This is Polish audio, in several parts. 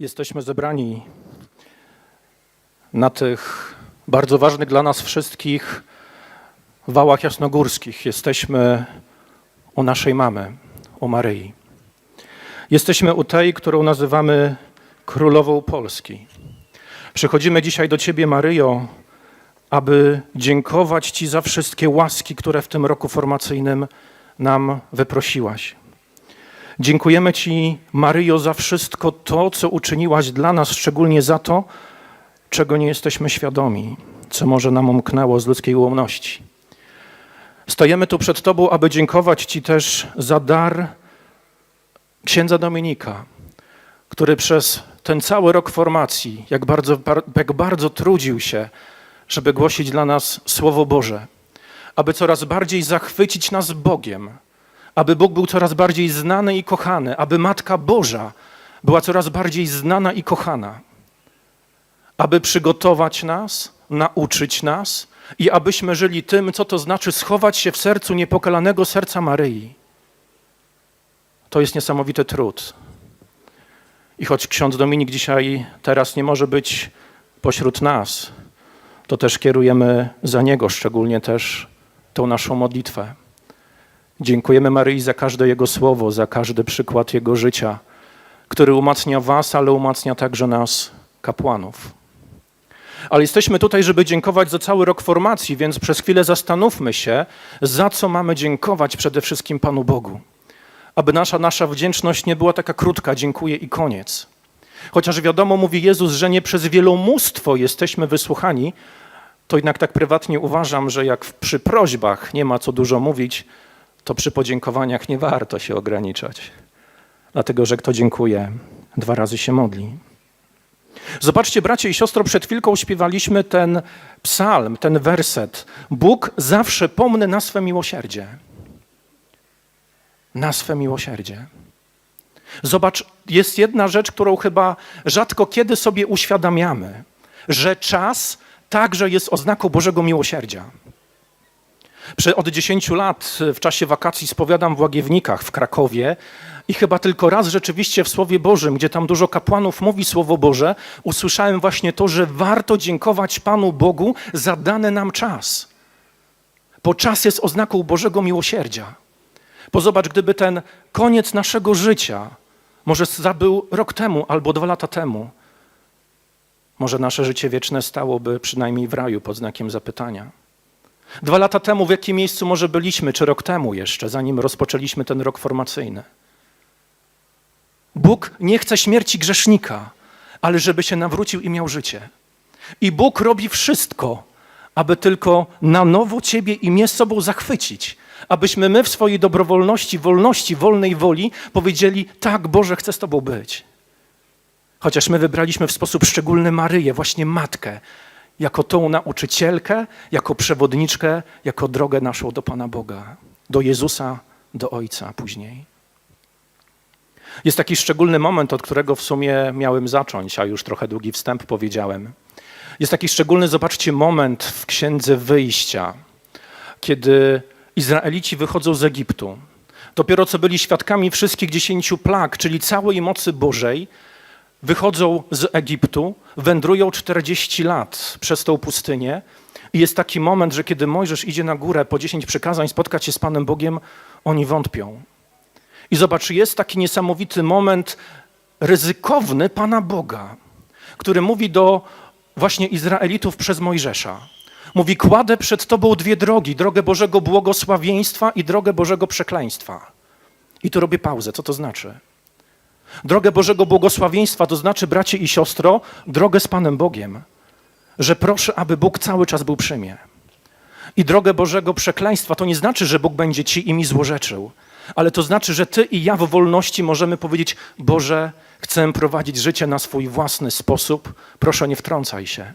Jesteśmy zebrani na tych bardzo ważnych dla nas wszystkich wałach jasnogórskich. Jesteśmy u naszej mamy, u Maryi. Jesteśmy u tej, którą nazywamy Królową Polski. Przychodzimy dzisiaj do Ciebie, Maryjo, aby dziękować Ci za wszystkie łaski, które w tym roku formacyjnym nam wyprosiłaś. Dziękujemy Ci, Maryjo, za wszystko to, co uczyniłaś dla nas, szczególnie za to, czego nie jesteśmy świadomi, co może nam umknęło z ludzkiej ułomności. Stajemy tu przed Tobą, aby dziękować Ci też za dar księdza Dominika, który przez ten cały rok formacji, jak bardzo, jak bardzo trudził się, żeby głosić dla nas Słowo Boże, aby coraz bardziej zachwycić nas Bogiem, aby Bóg był coraz bardziej znany i kochany, aby Matka Boża była coraz bardziej znana i kochana, aby przygotować nas, nauczyć nas i abyśmy żyli tym, co to znaczy schować się w sercu niepokalanego serca Maryi. To jest niesamowity trud. I choć ksiądz Dominik dzisiaj teraz nie może być pośród nas, to też kierujemy za niego, szczególnie też tą naszą modlitwę. Dziękujemy Maryi za każde Jego słowo, za każdy przykład Jego życia, który umacnia Was, ale umacnia także nas, kapłanów. Ale jesteśmy tutaj, żeby dziękować za cały rok formacji, więc przez chwilę zastanówmy się, za co mamy dziękować przede wszystkim Panu Bogu. Aby nasza, nasza wdzięczność nie była taka krótka, dziękuję i koniec. Chociaż wiadomo, mówi Jezus, że nie przez wielomóstwo jesteśmy wysłuchani, to jednak tak prywatnie uważam, że jak przy prośbach nie ma co dużo mówić, to przy podziękowaniach nie warto się ograniczać. Dlatego, że kto dziękuje, dwa razy się modli. Zobaczcie, bracie i siostro, przed chwilką śpiewaliśmy ten psalm, ten werset. Bóg zawsze pomny na swe miłosierdzie. Na swe miłosierdzie. Zobacz, jest jedna rzecz, którą chyba rzadko kiedy sobie uświadamiamy, że czas także jest oznaką Bożego miłosierdzia. Od 10 lat w czasie wakacji spowiadam w Łagiewnikach w Krakowie i chyba tylko raz rzeczywiście w Słowie Bożym, gdzie tam dużo kapłanów mówi Słowo Boże, usłyszałem właśnie to, że warto dziękować Panu Bogu za dany nam czas. Bo czas jest oznaką Bożego miłosierdzia. Bo zobacz, gdyby ten koniec naszego życia może zabył rok temu albo dwa lata temu, może nasze życie wieczne stałoby przynajmniej w raju pod znakiem zapytania. Dwa lata temu w jakim miejscu może byliśmy, czy rok temu jeszcze, zanim rozpoczęliśmy ten rok formacyjny. Bóg nie chce śmierci grzesznika, ale żeby się nawrócił i miał życie. I Bóg robi wszystko, aby tylko na nowo Ciebie i mnie sobą zachwycić, abyśmy my w swojej dobrowolności, wolności, wolnej woli powiedzieli: Tak, Boże, chcę z Tobą być. Chociaż my wybraliśmy w sposób szczególny Maryję, właśnie matkę, jako tą nauczycielkę, jako przewodniczkę, jako drogę naszą do Pana Boga, do Jezusa, do Ojca później. Jest taki szczególny moment, od którego w sumie miałem zacząć, a już trochę długi wstęp powiedziałem. Jest taki szczególny, zobaczcie, moment w księdze wyjścia, kiedy Izraelici wychodzą z Egiptu. Dopiero co byli świadkami wszystkich dziesięciu plag, czyli całej mocy Bożej, wychodzą z Egiptu, wędrują 40 lat przez tą pustynię i jest taki moment, że kiedy Mojżesz idzie na górę po 10 przykazań spotkać się z Panem Bogiem, oni wątpią. I zobacz, jest taki niesamowity moment ryzykowny Pana Boga, który mówi do właśnie Izraelitów przez Mojżesza. Mówi, kładę przed Tobą dwie drogi, drogę Bożego błogosławieństwa i drogę Bożego przekleństwa. I tu robię pauzę. Co to znaczy? Drogę Bożego błogosławieństwa to znaczy, bracie i siostro, drogę z Panem Bogiem, że proszę, aby Bóg cały czas był przy mnie. I drogę Bożego przekleństwa to nie znaczy, że Bóg będzie ci i mi złorzeczył, ale to znaczy, że ty i ja w wolności możemy powiedzieć: Boże, chcę prowadzić życie na swój własny sposób, proszę nie wtrącaj się.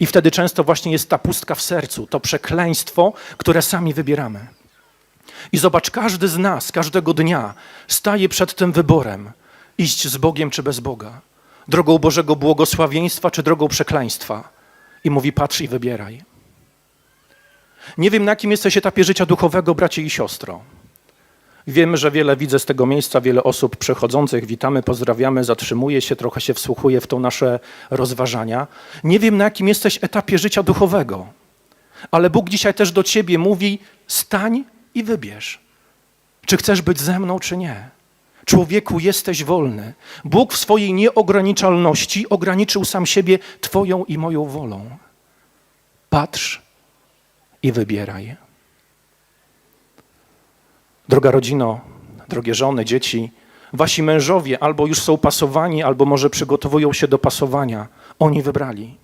I wtedy często właśnie jest ta pustka w sercu, to przekleństwo, które sami wybieramy. I zobacz, każdy z nas, każdego dnia staje przed tym wyborem: iść z Bogiem czy bez Boga, drogą Bożego błogosławieństwa czy drogą przekleństwa. I mówi: patrz i wybieraj. Nie wiem, na jakim jesteś etapie życia duchowego, bracie i siostro. Wiemy, że wiele widzę z tego miejsca, wiele osób przechodzących. Witamy, pozdrawiamy, zatrzymuje się, trochę się wsłuchuje w to nasze rozważania. Nie wiem, na jakim jesteś etapie życia duchowego, ale Bóg dzisiaj też do ciebie mówi: stań i wybierz, czy chcesz być ze mną, czy nie. Człowieku, jesteś wolny. Bóg w swojej nieograniczalności ograniczył sam siebie Twoją i moją wolą. Patrz i wybieraj. Droga rodzino, drogie żony, dzieci, wasi mężowie albo już są pasowani, albo może przygotowują się do pasowania. Oni wybrali.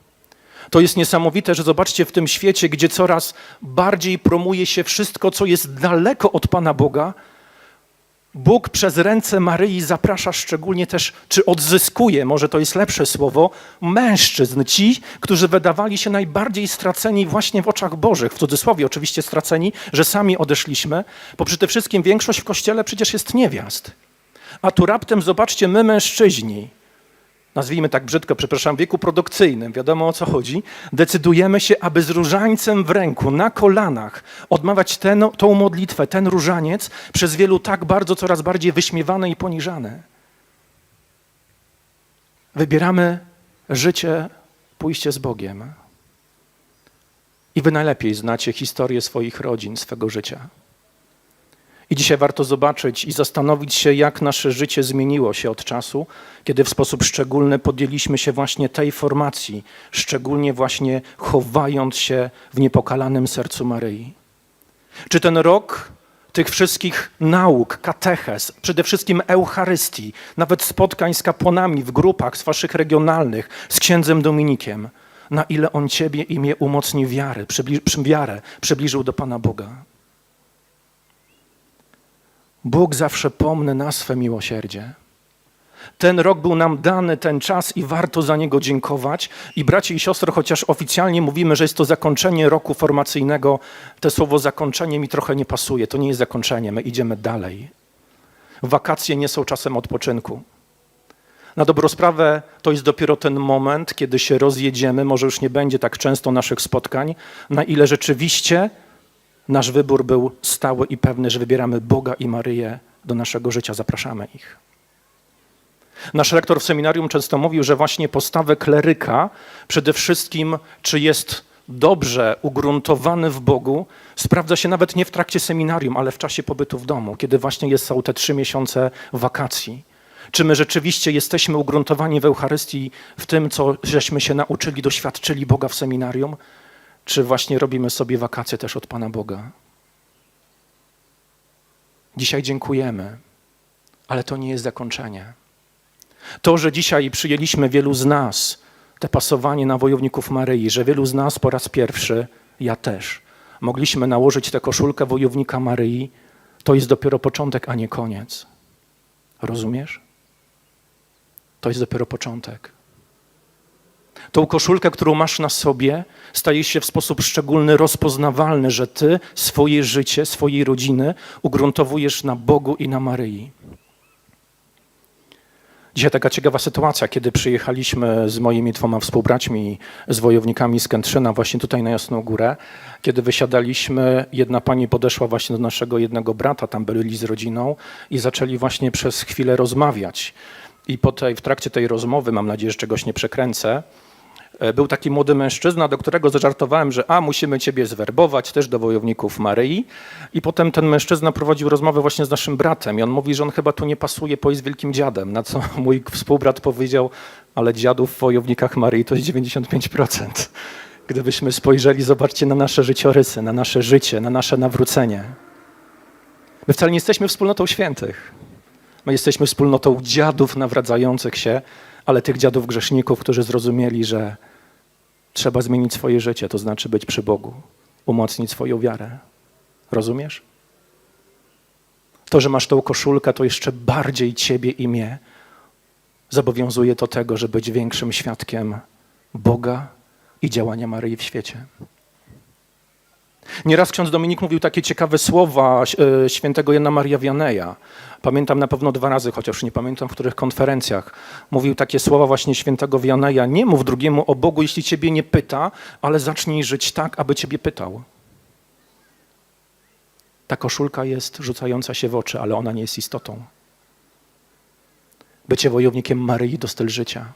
To jest niesamowite, że zobaczcie w tym świecie, gdzie coraz bardziej promuje się wszystko, co jest daleko od Pana Boga, Bóg przez ręce Maryi zaprasza szczególnie też, czy odzyskuje, może to jest lepsze słowo, mężczyzn, ci, którzy wydawali się najbardziej straceni właśnie w oczach Bożych, w cudzysłowie oczywiście straceni, że sami odeszliśmy, bo przede wszystkim większość w kościele przecież jest niewiast. A tu raptem zobaczcie, my mężczyźni, nazwijmy tak brzydko, przepraszam, wieku produkcyjnym, wiadomo o co chodzi, decydujemy się, aby z różańcem w ręku, na kolanach, odmawiać ten, tą modlitwę, ten różaniec, przez wielu tak bardzo, coraz bardziej wyśmiewane i poniżane. Wybieramy życie, pójście z Bogiem. I wy najlepiej znacie historię swoich rodzin, swego życia. I dzisiaj warto zobaczyć i zastanowić się, jak nasze życie zmieniło się od czasu, kiedy w sposób szczególny podjęliśmy się właśnie tej formacji, szczególnie właśnie chowając się w niepokalanym sercu Maryi. Czy ten rok tych wszystkich nauk, kateches, przede wszystkim Eucharystii, nawet spotkań z kapłanami w grupach z waszych regionalnych, z księdzem Dominikiem, na ile on ciebie i mnie umocni wiarę, przybliż, wiarę przybliżył do Pana Boga. Bóg zawsze pomny na swe miłosierdzie. Ten rok był nam dany, ten czas i warto za niego dziękować. I bracie i siostry, chociaż oficjalnie mówimy, że jest to zakończenie roku formacyjnego, to słowo zakończenie mi trochę nie pasuje. To nie jest zakończenie, my idziemy dalej. Wakacje nie są czasem odpoczynku. Na dobrą sprawę to jest dopiero ten moment, kiedy się rozjedziemy, może już nie będzie tak często naszych spotkań, na ile rzeczywiście nasz wybór był stały i pewny, że wybieramy Boga i Maryję do naszego życia, zapraszamy ich. Nasz rektor w seminarium często mówił, że właśnie postawę kleryka, przede wszystkim, czy jest dobrze ugruntowany w Bogu, sprawdza się nawet nie w trakcie seminarium, ale w czasie pobytu w domu, kiedy właśnie są te trzy miesiące wakacji. Czy my rzeczywiście jesteśmy ugruntowani w Eucharystii, w tym, co żeśmy się nauczyli, doświadczyli Boga w seminarium, czy właśnie robimy sobie wakacje też od Pana Boga? Dzisiaj dziękujemy, ale to nie jest zakończenie. To, że dzisiaj przyjęliśmy wielu z nas te pasowanie na wojowników Maryi, że wielu z nas po raz pierwszy, ja też, mogliśmy nałożyć tę koszulkę wojownika Maryi, to jest dopiero początek, a nie koniec. Rozumiesz? To jest dopiero początek. Tą koszulkę, którą masz na sobie, staje się w sposób szczególny rozpoznawalny, że ty swoje życie, swojej rodziny ugruntowujesz na Bogu i na Maryi. Dzisiaj taka ciekawa sytuacja, kiedy przyjechaliśmy z moimi dwoma współbraćmi, z wojownikami z Kętrzyna właśnie tutaj na Jasną Górę. Kiedy wysiadaliśmy, jedna pani podeszła właśnie do naszego jednego brata, tam byli z rodziną i zaczęli właśnie przez chwilę rozmawiać. I po tej, w trakcie tej rozmowy, mam nadzieję, że czegoś nie przekręcę, był taki młody mężczyzna, do którego zażartowałem, że a, musimy ciebie zwerbować też do wojowników Maryi. I potem ten mężczyzna prowadził rozmowę właśnie z naszym bratem i on mówi, że on chyba tu nie pasuje, bo jest wielkim dziadem. Na co mój współbrat powiedział, ale dziadów w wojownikach Maryi to jest 95%. Gdybyśmy spojrzeli, zobaczcie na nasze życiorysy, na nasze życie, na nasze nawrócenie. My wcale nie jesteśmy wspólnotą świętych. My jesteśmy wspólnotą dziadów nawracających się, ale tych dziadów grzeszników, którzy zrozumieli, że trzeba zmienić swoje życie, to znaczy być przy Bogu, umocnić swoją wiarę. Rozumiesz? To, że masz tą koszulkę, to jeszcze bardziej ciebie i mnie zobowiązuje do tego, żeby być większym świadkiem Boga i działania Maryi w świecie. Nieraz ksiądz Dominik mówił takie ciekawe słowa e, świętego Jana Maria Wianeja. Pamiętam na pewno dwa razy, chociaż nie pamiętam w których konferencjach. Mówił takie słowa właśnie świętego Wianeja. Nie mów drugiemu o Bogu, jeśli ciebie nie pyta, ale zacznij żyć tak, aby ciebie pytał. Ta koszulka jest rzucająca się w oczy, ale ona nie jest istotą. Bycie wojownikiem Maryi to styl życia.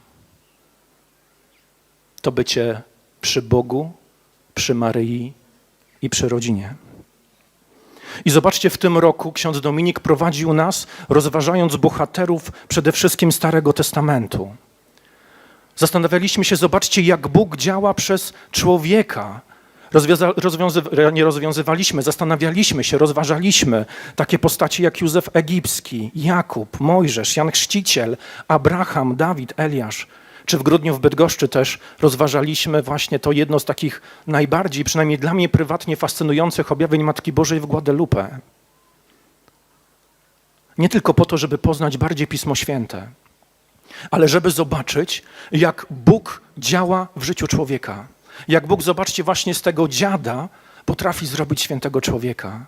To bycie przy Bogu, przy Maryi i przy rodzinie. I zobaczcie, w tym roku ksiądz Dominik prowadził nas, rozważając bohaterów przede wszystkim Starego Testamentu. Zastanawialiśmy się, zobaczcie, jak Bóg działa przez człowieka. Rozwiąza, rozwiązy, nie rozwiązywaliśmy, zastanawialiśmy się, rozważaliśmy takie postaci jak Józef Egipski, Jakub, Mojżesz, Jan Chrzciciel, Abraham, Dawid, Eliasz. Czy w grudniu w Bydgoszczy też rozważaliśmy właśnie to jedno z takich najbardziej, przynajmniej dla mnie prywatnie fascynujących objawień Matki Bożej w Guadalupe. Nie tylko po to, żeby poznać bardziej Pismo Święte, ale żeby zobaczyć, jak Bóg działa w życiu człowieka. Jak Bóg, zobaczcie, właśnie z tego dziada potrafi zrobić świętego człowieka.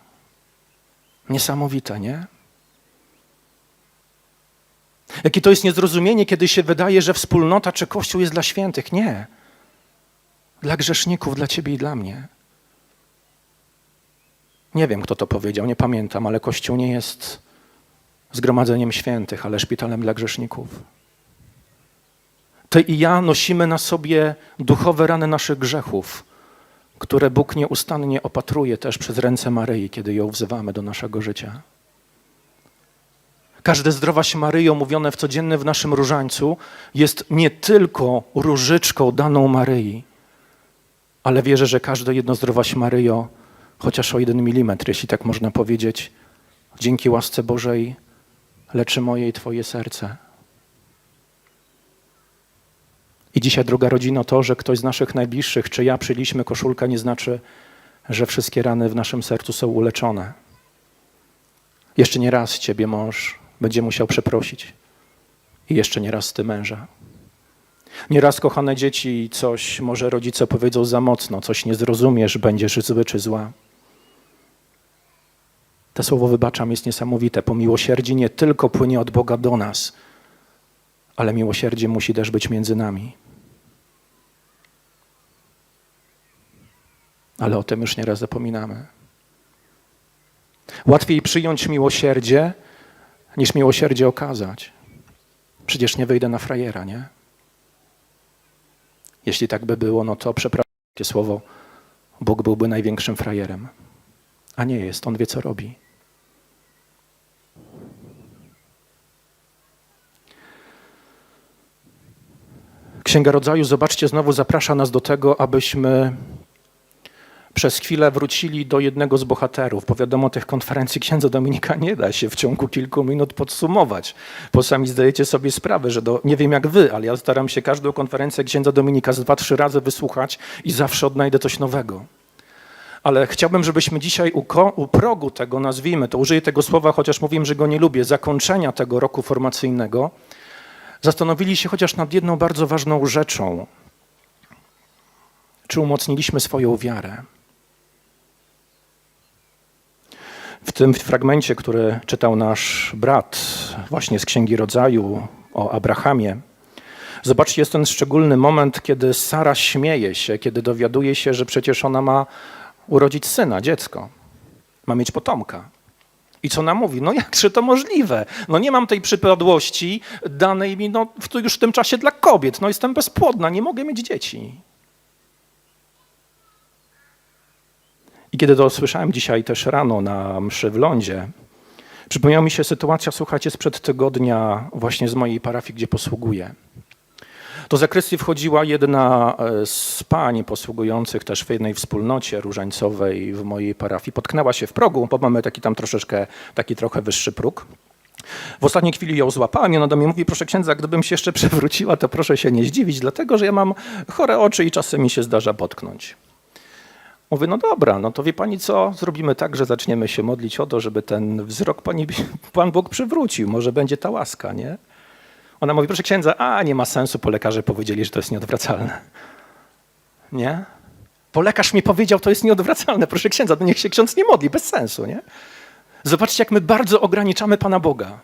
Niesamowite, nie? Jakie to jest niezrozumienie, kiedy się wydaje, że wspólnota czy Kościół jest dla świętych. Nie. Dla grzeszników, dla ciebie i dla mnie. Nie wiem, kto to powiedział, nie pamiętam, ale Kościół nie jest zgromadzeniem świętych, ale szpitalem dla grzeszników. Ty i ja nosimy na sobie duchowe rany naszych grzechów, które Bóg nieustannie opatruje też przez ręce Maryi, kiedy ją wzywamy do naszego życia. Każde zdrowaś Maryjo mówione w codziennym w naszym różańcu jest nie tylko różyczką daną Maryi, ale wierzę, że każde jedno zdrowaś Maryjo, chociaż o jeden milimetr, jeśli tak można powiedzieć, dzięki łasce Bożej leczy moje i Twoje serce. I dzisiaj, druga rodzina, to, że ktoś z naszych najbliższych, czy ja przyliśmy koszulkę, nie znaczy, że wszystkie rany w naszym sercu są uleczone. Jeszcze nie raz Ciebie mąż będzie musiał przeprosić. I jeszcze nie raz Ty męża. Nieraz, kochane dzieci, coś może rodzice powiedzą za mocno, coś nie zrozumiesz, będziesz zły czy zła. To słowo wybaczam jest niesamowite. Po miłosierdzie nie tylko płynie od Boga do nas, ale miłosierdzie musi też być między nami. Ale o tym już nieraz zapominamy. Łatwiej przyjąć miłosierdzie, niż miłosierdzie okazać. Przecież nie wyjdę na frajera, nie? Jeśli tak by było, no to przepraszam słowo, Bóg byłby największym frajerem. A nie jest, On wie, co robi. Księga Rodzaju, zobaczcie, znowu zaprasza nas do tego, abyśmy przez chwilę wrócili do jednego z bohaterów, bo wiadomo, tych konferencji księdza Dominika nie da się w ciągu kilku minut podsumować, bo sami zdajecie sobie sprawę, że do, nie wiem jak wy, ale ja staram się każdą konferencję księdza Dominika z dwa, trzy razy wysłuchać i zawsze odnajdę coś nowego. Ale chciałbym, żebyśmy dzisiaj u, u progu tego, nazwijmy to, użyję tego słowa, chociaż mówiłem, że go nie lubię, zakończenia tego roku formacyjnego, zastanowili się chociaż nad jedną bardzo ważną rzeczą. Czy umocniliśmy swoją wiarę? W tym fragmencie, który czytał nasz brat właśnie z Księgi Rodzaju o Abrahamie, zobaczcie, jest ten szczególny moment, kiedy Sara śmieje się, kiedy dowiaduje się, że przecież ona ma urodzić syna, dziecko, ma mieć potomka. I co ona mówi? No jakże to możliwe? No nie mam tej przypadłości danej mi no, w, już w tym czasie dla kobiet. No jestem bezpłodna, nie mogę mieć dzieci. I kiedy to słyszałem dzisiaj też rano na mszy w lądzie, przypomniała mi się sytuacja, słuchajcie, sprzed tygodnia właśnie z mojej parafii, gdzie posługuję. Do zakrystii wchodziła jedna e, z pań posługujących też w jednej wspólnocie różańcowej w mojej parafii. Potknęła się w progu, bo mamy taki tam troszeczkę, taki trochę wyższy próg. W ostatniej chwili ją złapałem i ona do mnie mówi, proszę księdza, gdybym się jeszcze przewróciła, to proszę się nie zdziwić, dlatego że ja mam chore oczy i czasem mi się zdarza potknąć. Mówię, no dobra, no to wie pani co, zrobimy tak, że zaczniemy się modlić o to, żeby ten wzrok pani, Pan Bóg przywrócił, może będzie ta łaska, nie? Ona mówi, proszę księdza, a nie ma sensu, bo lekarze powiedzieli, że to jest nieodwracalne. Nie? Bo lekarz mi powiedział, to jest nieodwracalne, proszę księdza, to niech się ksiądz nie modli, bez sensu, nie? Zobaczcie, jak my bardzo ograniczamy Pana Boga.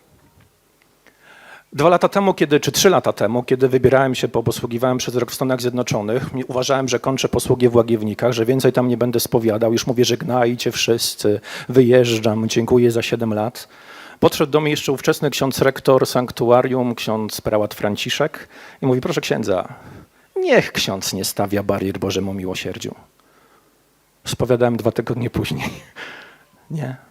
Dwa lata temu, kiedy, czy trzy lata temu, kiedy wybierałem się, bo posługiwałem przez rok w Stanach Zjednoczonych, uważałem, że kończę posługę w Łagiewnikach, że więcej tam nie będę spowiadał, już mówię, żegnajcie wszyscy, wyjeżdżam, dziękuję za siedem lat. Podszedł do mnie jeszcze ówczesny ksiądz rektor sanktuarium, ksiądz prałat Franciszek i mówi, proszę księdza, niech ksiądz nie stawia barier Bożemu miłosierdziu. Spowiadałem dwa tygodnie później. Nie.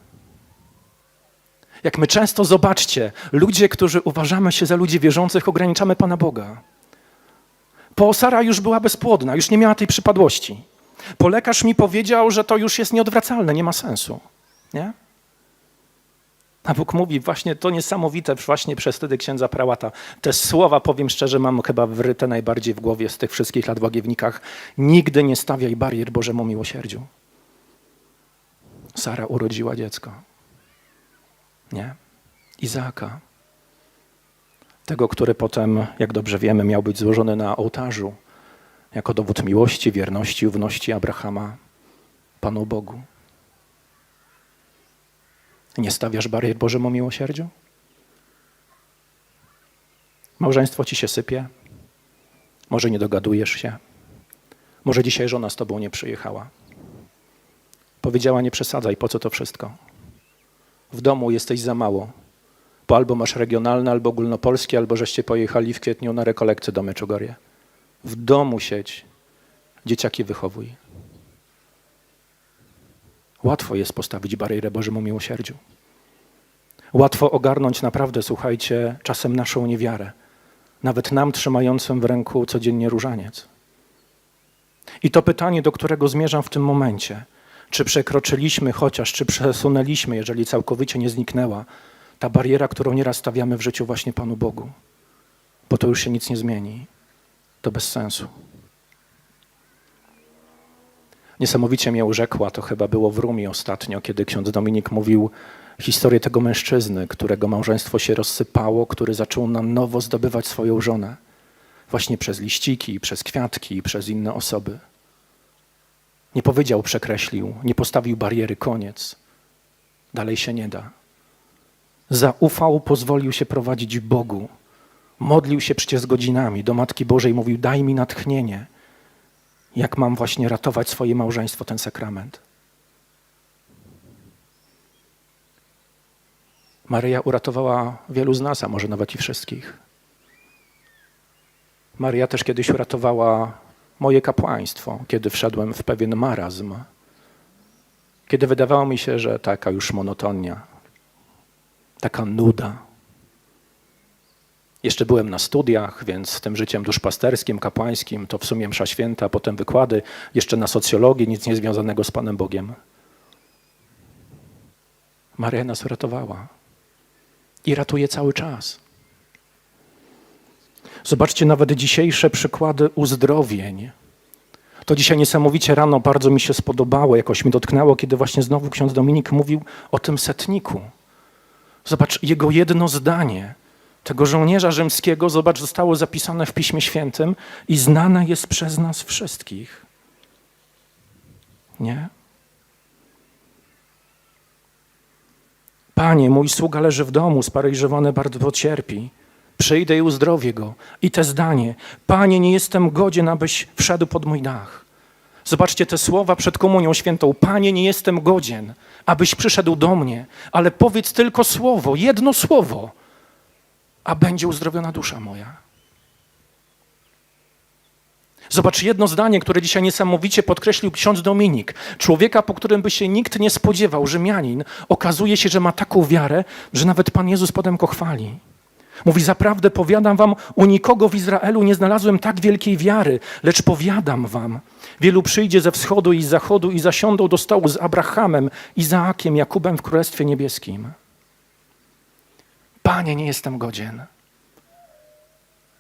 Jak my często, zobaczcie, ludzie, którzy uważamy się za ludzi wierzących, ograniczamy Pana Boga. Po Sara już była bezpłodna, już nie miała tej przypadłości. Po lekarz mi powiedział, że to już jest nieodwracalne, nie ma sensu. Nie? A Bóg mówi właśnie to niesamowite, właśnie przez wtedy księdza prałata. Te słowa, powiem szczerze, mam chyba wryte najbardziej w głowie z tych wszystkich lat w Łagiewnikach. Nigdy nie stawiaj barier Bożemu miłosierdziu. Sara urodziła dziecko. Nie. Izaaka. Tego, który potem, jak dobrze wiemy, miał być złożony na ołtarzu jako dowód miłości, wierności, ufności Abrahama Panu Bogu. Nie stawiasz barier Bożemu miłosierdziu? Małżeństwo ci się sypie? Może nie dogadujesz się? Może dzisiaj żona z tobą nie przyjechała? Powiedziała, nie przesadzaj, po co to wszystko? W domu jesteś za mało, bo albo masz regionalne, albo ogólnopolskie, albo żeście pojechali w kwietniu na rekolekcję do Meczugorje. W domu siedź, dzieciaki wychowuj. Łatwo jest postawić barierę Bożemu miłosierdziu. Łatwo ogarnąć naprawdę, słuchajcie, czasem naszą niewiarę, nawet nam trzymającym w ręku codziennie różaniec. I to pytanie, do którego zmierzam w tym momencie, czy przekroczyliśmy chociaż, czy przesunęliśmy, jeżeli całkowicie nie zniknęła, ta bariera, którą nieraz stawiamy w życiu właśnie Panu Bogu, bo to już się nic nie zmieni. To bez sensu. Niesamowicie mnie urzekła, to chyba było w Rumi ostatnio, kiedy ksiądz Dominik mówił historię tego mężczyzny, którego małżeństwo się rozsypało, który zaczął na nowo zdobywać swoją żonę. Właśnie przez liściki, przez kwiatki, przez inne osoby. Nie powiedział, przekreślił, nie postawił bariery, koniec. Dalej się nie da. Zaufał, pozwolił się prowadzić Bogu. Modlił się przecież godzinami do Matki Bożej, mówił: Daj mi natchnienie, jak mam właśnie ratować swoje małżeństwo, ten sakrament. Maryja uratowała wielu z nas, a może nawet i wszystkich. Maryja też kiedyś uratowała moje kapłaństwo, kiedy wszedłem w pewien marazm, kiedy wydawało mi się, że taka już monotonia, taka nuda. Jeszcze byłem na studiach, więc tym życiem duszpasterskim, kapłańskim, to w sumie msza święta, potem wykłady, jeszcze na socjologii, nic niezwiązanego z Panem Bogiem. Maryja nas uratowała i ratuje cały czas. Zobaczcie nawet dzisiejsze przykłady uzdrowień. To dzisiaj niesamowicie rano bardzo mi się spodobało, jakoś mi dotknęło, kiedy właśnie znowu ksiądz Dominik mówił o tym setniku. Zobacz, jego jedno zdanie, tego żołnierza rzymskiego, zobacz, zostało zapisane w Piśmie Świętym i znane jest przez nas wszystkich. Nie? Panie, mój sługa leży w domu, sparaliżowany bardzo cierpi. Przyjdę i uzdrowię go. I te zdanie, Panie, nie jestem godzien, abyś wszedł pod mój dach. Zobaczcie te słowa przed Komunią Świętą. Panie, nie jestem godzien, abyś przyszedł do mnie, ale powiedz tylko słowo, jedno słowo, a będzie uzdrowiona dusza moja. Zobacz jedno zdanie, które dzisiaj niesamowicie podkreślił ksiądz Dominik. Człowieka, po którym by się nikt nie spodziewał, Rzymianin, okazuje się, że ma taką wiarę, że nawet Pan Jezus potem go chwali. Mówi, zaprawdę powiadam wam, u nikogo w Izraelu nie znalazłem tak wielkiej wiary, lecz powiadam wam, wielu przyjdzie ze wschodu i z zachodu i zasiądą do stołu z Abrahamem, Izaakiem, Jakubem w Królestwie Niebieskim. Panie, nie jestem godzien.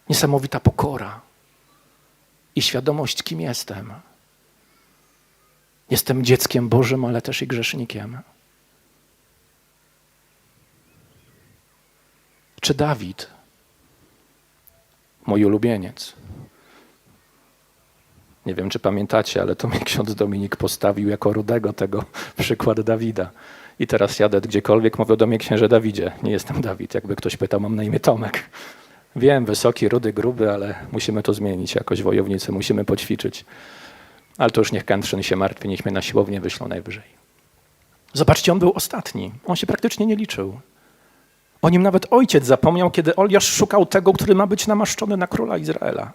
Niesamowita pokora i świadomość, kim jestem. Jestem dzieckiem Bożym, ale też i grzesznikiem. Czy Dawid, mój ulubieniec, Nie wiem, czy pamiętacie, ale to mnie ksiądz Dominik postawił jako rudego tego przykład Dawida. I teraz jadę gdziekolwiek, mówią do mnie księże Dawidzie. Nie jestem Dawid, jakby ktoś pytał, mam na imię Tomek. Wiem, wysoki, rudy, gruby, ale musimy to zmienić jakoś, wojownicy, musimy poćwiczyć. Ale to już niech Kętrzyn się martwi, niech mnie na siłownię wyślą najwyżej. Zobaczcie, on był ostatni. On się praktycznie nie liczył. O nim nawet ojciec zapomniał, kiedy Oliasz szukał tego, który ma być namaszczony na króla Izraela.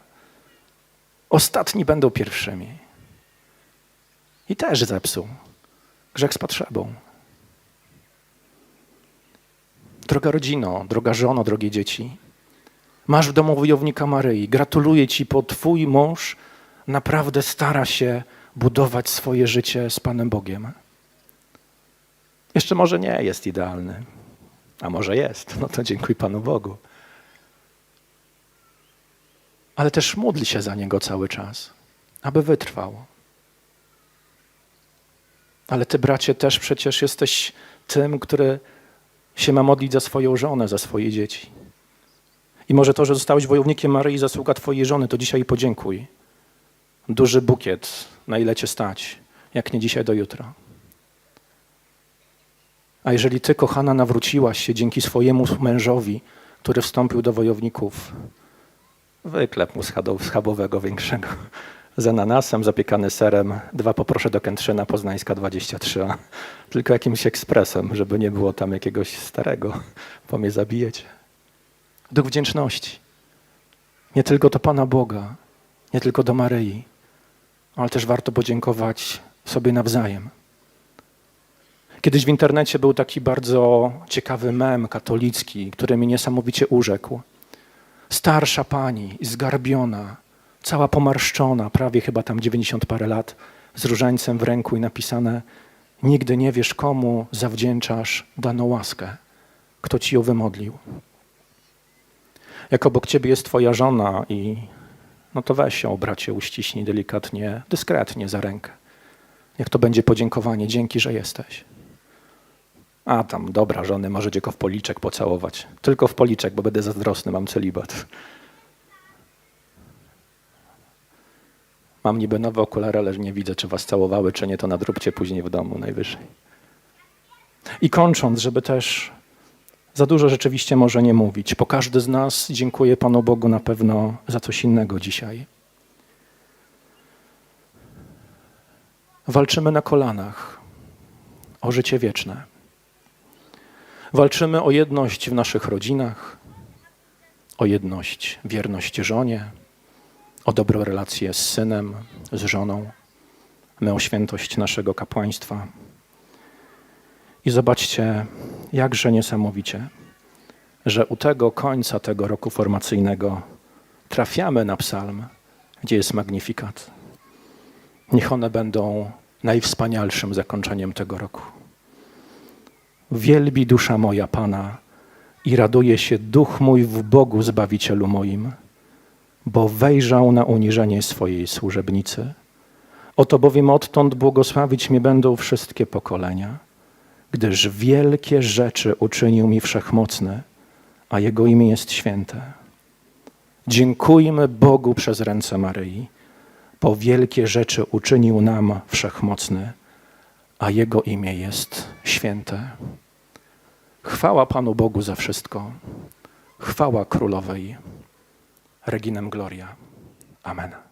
Ostatni będą pierwszymi. I też zepsuł. Grzech z potrzebą. Droga rodzino, droga żono, drogie dzieci, masz w domu wojownika Maryi. Gratuluję ci, bo twój mąż naprawdę stara się budować swoje życie z Panem Bogiem. Jeszcze może nie jest idealny, a może jest, no to dziękuj Panu Bogu. Ale też módl się za niego cały czas, aby wytrwał. Ale ty, bracie, też przecież jesteś tym, który się ma modlić za swoją żonę, za swoje dzieci. I może to, że zostałeś wojownikiem Maryi, zasługa twojej żony, to dzisiaj podziękuj. Duży bukiet, na ile cię stać, jak nie dzisiaj, do jutra. A jeżeli ty, kochana, nawróciłaś się dzięki swojemu mężowi, który wstąpił do wojowników, wyklep mu schabowego większego. Z ananasem, zapiekany serem. Dwa poproszę do Kętrzyna, Poznańska 23. a Tylko jakimś ekspresem, żeby nie było tam jakiegoś starego, bo mnie zabijecie. Duch wdzięczności. Nie tylko do Pana Boga, nie tylko do Maryi, ale też warto podziękować sobie nawzajem. Kiedyś w internecie był taki bardzo ciekawy mem katolicki, który mnie niesamowicie urzekł. Starsza pani, zgarbiona, cała pomarszczona, prawie chyba tam 90 parę lat, z różańcem w ręku i napisane Nigdy nie wiesz, komu zawdzięczasz daną łaskę, kto ci ją wymodlił. Jak obok ciebie jest twoja żona i no to weź ją, bracie, uściśnij delikatnie, dyskretnie za rękę. Niech to będzie podziękowanie, dzięki, że jesteś. A tam, dobra, żony, możecie go w policzek pocałować. Tylko w policzek, bo będę zazdrosny, mam celibat. Mam niby nowe okulary, ale nie widzę, czy was całowały, czy nie, to nadróbcie później w domu najwyżej. I kończąc, żeby też za dużo rzeczywiście może nie mówić, bo każdy z nas dziękuję Panu Bogu na pewno za coś innego dzisiaj. Walczymy na kolanach o życie wieczne. Walczymy o jedność w naszych rodzinach, o jedność, wierność żonie, o dobrą relację z synem, z żoną. My o świętość naszego kapłaństwa. I zobaczcie, jakże niesamowicie, że u tego końca tego roku formacyjnego trafiamy na psalm, gdzie jest magnifikat. Niech one będą najwspanialszym zakończeniem tego roku. Wielbi dusza moja Pana i raduje się duch mój w Bogu Zbawicielu moim, bo wejrzał na uniżenie swojej służebnicy. Oto bowiem odtąd błogosławić mnie będą wszystkie pokolenia, gdyż wielkie rzeczy uczynił mi wszechmocny, a Jego imię jest święte. Dziękujmy Bogu przez ręce Maryi, bo wielkie rzeczy uczynił nam wszechmocny, a Jego imię jest święte. Chwała Panu Bogu za wszystko. Chwała Królowej. Reginem Gloria. Amen.